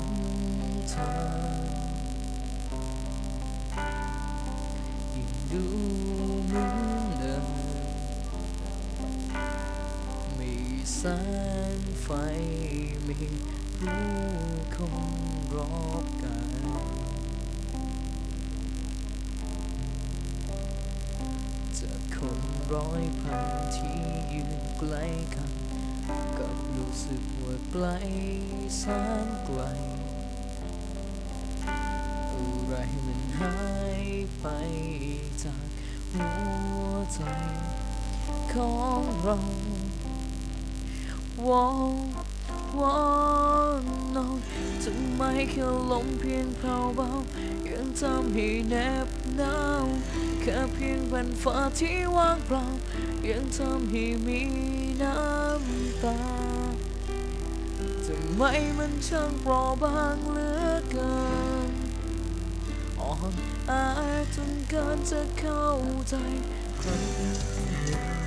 นทางยิ่งดูเหมือนเดิมมีแสงไฟมีผู้คนรอบกายจากคนร้อยพันที่ยืนใกล้กัน กับรู้สึกว่าไกลแสนไกล อะไรมันหายไปจากหัวใจของเราวอน วอนน้องทำไมแค่ลมเพียงเผาเบายังทำให้แนบหนาวแค่เพียงแผ่นฟ้าที่ว่างเปล่ายังทำให้มีน้ำตาทำไมมันช่างเปราะบางเหลือเกินอ่อนแอจนเกินจะเข้าใจครที่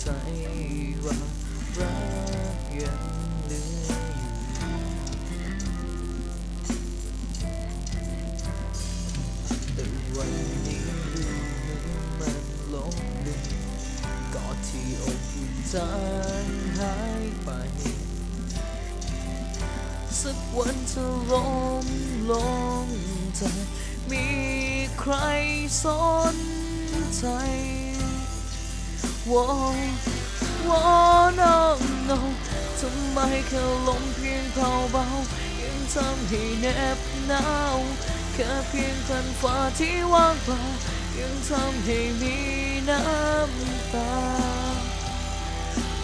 ใจว่ารักยังเหลืออยู่แต่วันนี้ดูเหมือนมันลบเลือนกอดที่อบอุ่นจางหายไป สักวันเธอล้มลงจะมีใครสนใจ วอนวอนน้องน้องทำไมแค่ลมเพียงเบาเบายังทำให้แนบหนาวแค่เพียงแผ่นฟ้าที่ว่างเปล่ายังทำให้มีน้ำตา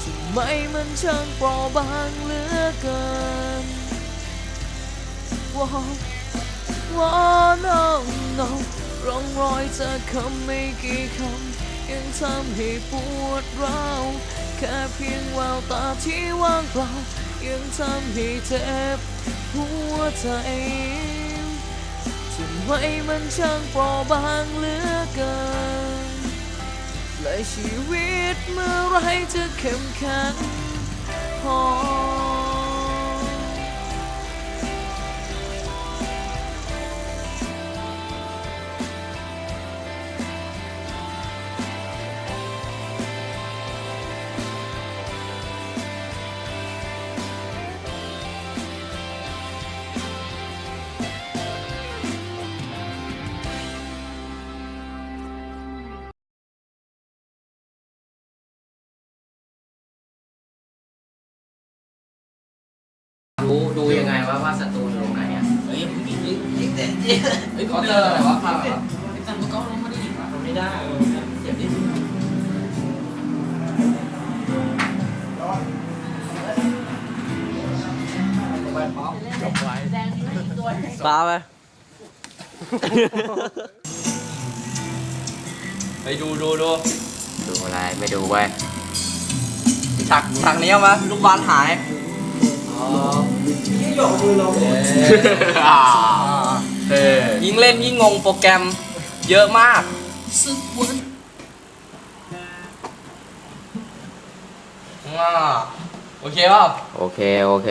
ทำไมมันช่างเปราะบางเหลือเกินวอนวอนน้องน้องร่องรอยจากคำไม่กี่คำ ยังทำให้ปวดร้าวแค่เพียงแววตาที่ว่างเปล่ายังทำให้เจ็บหัวใจทำไมมันช่างเปราะบางเหลือเกินและชีวิตเมื่อไรจะเข้มแข็งพอ รู้ดูยังไงว่าว่าศัตรูอยู่ตรงไหนอะเฮ้ยยิงยิงยิงแต่เฮ้ยเคาน์เตอร์อะไรวะภาพอะแต่มันก็ลงมาได้ยิงวะไม่ได้เจ็บดิปลาไปไปดูดูดูดูอะไรไม่ดูเว้ยฉากฉากนี้เอามาลูกบอลหาย อ๋ออ่ายิ่งเล่นยิ่งงงโปรแกรมเยอะมากสักวันอ่าโอเคเปล่าโอเค โอเค